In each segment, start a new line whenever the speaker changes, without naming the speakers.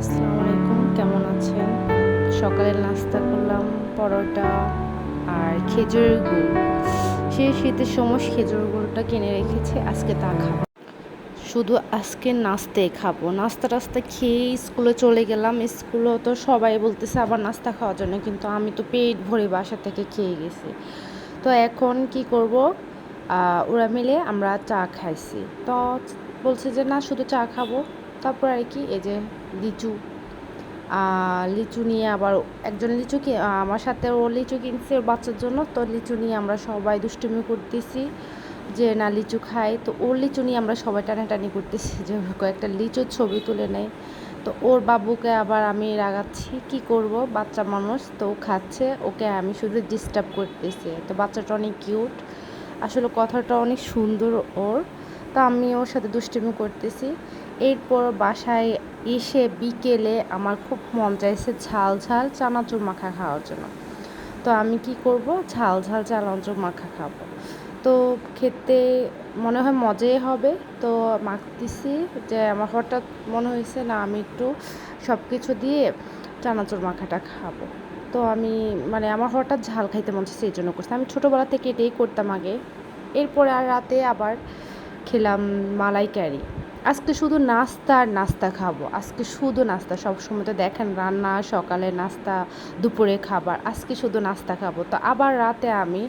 আসসালামু আলাইকুম, কেমন আছেন? সকালে নাস্তা করলাম, পরোটা আর খেজুরের গুড়। সে শীতের সময় খেজুর গুড়টা কিনে রেখেছে, আজকে তা খাব। শুধু আজকে নাস্তে খাব। নাস্তা টাস্তা খেয়ে স্কুলে চলে গেলাম। স্কুলেও তো সবাই বলতেছে আবার নাস্তা খাওয়ার জন্য, কিন্তু আমি তো পেট ভরে বাসা থেকে খেয়ে গেছি। তো এখন কি করব? ওরা মিলে আমরা চা খাইছি। তো বলছে যে, না, শুধু চা খাব। তারপর আর কি, এই যে লিচু লিচু নিয়ে আবার একজন লিচু কি আমার সাথে ও লিচু কিনছে ওর বাচ্চার জন্য, তো লিচু নিয়ে আমরা সবাই দুষ্টুমি করতেছি যে না, লিচু খাই। তো ওর লিচু নিয়ে আমরা সবাই টানাটানি করতেছি যে কয়েকটা লিচুর ছবি তুলে নেয়। তো ওর বাবুকে আবার আমি রাগাচ্ছি, কি করব? বাচ্চা মানুষ, তো ও খাচ্ছে, ওকে আমি শুধু ডিস্টার্ব করতেছি। তো বাচ্চাটা অনেক কিউট আসলে কথাটা অনেক সুন্দর ওর। তো আমি ওর সাথে দুষ্টুমি করতেছি। এরপর বাসায় এসে বিকেলে আমার খুব মন চাইছে ঝাল ঝাল চানাচুর মাখা খাওয়ার জন্য। তো আমি কি করব? ঝাল ঝাল চানাচুর মাখা খাব। তো খেতে মনে হয় মজাই হবে। তো মাখতেছি যে আমার হঠাৎ মনে হয়েছে, না, আমি একটু সব কিছু দিয়ে চানাচুর মাখাটা খাব। তো আমি মানে আমার হঠাৎ ঝাল খাইতে মন চাইছে এই জন্য করছি। আমি ছোটোবেলা থেকে এটাই করতাম আগে। এরপরে আর রাতে আবার খেলাম মালাইকারি। আজকে শুধু নাস্তা আর নাস্তা খাব। আজকে শুধু নাস্তা। সব সময় তো দেখেন রান্না, সকালে নাস্তা, দুপুরে খাবার। আজকে শুধু নাস্তা খাব। তো আবার রাতে আমি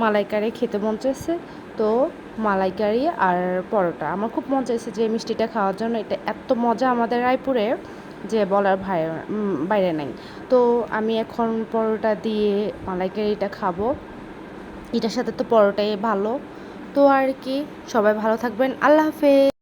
মালাইকারি খেতে মন চাইছে। তো মালাইকারি আর পরোটা। আমার খুব মন চাইছে যে মিষ্টিটা খাওয়ার জন্য। এটা এত মজা আমাদের রায়পুরে যে বলার বাইরে নাই। তো আমি এখন পরোটা দিয়ে মালাইকারিটা খাব। এটার সাথে তো পরোটাই ভালো। তো আর কি, সবাই ভালো থাকবেন। আল্লাহ হাফেজ।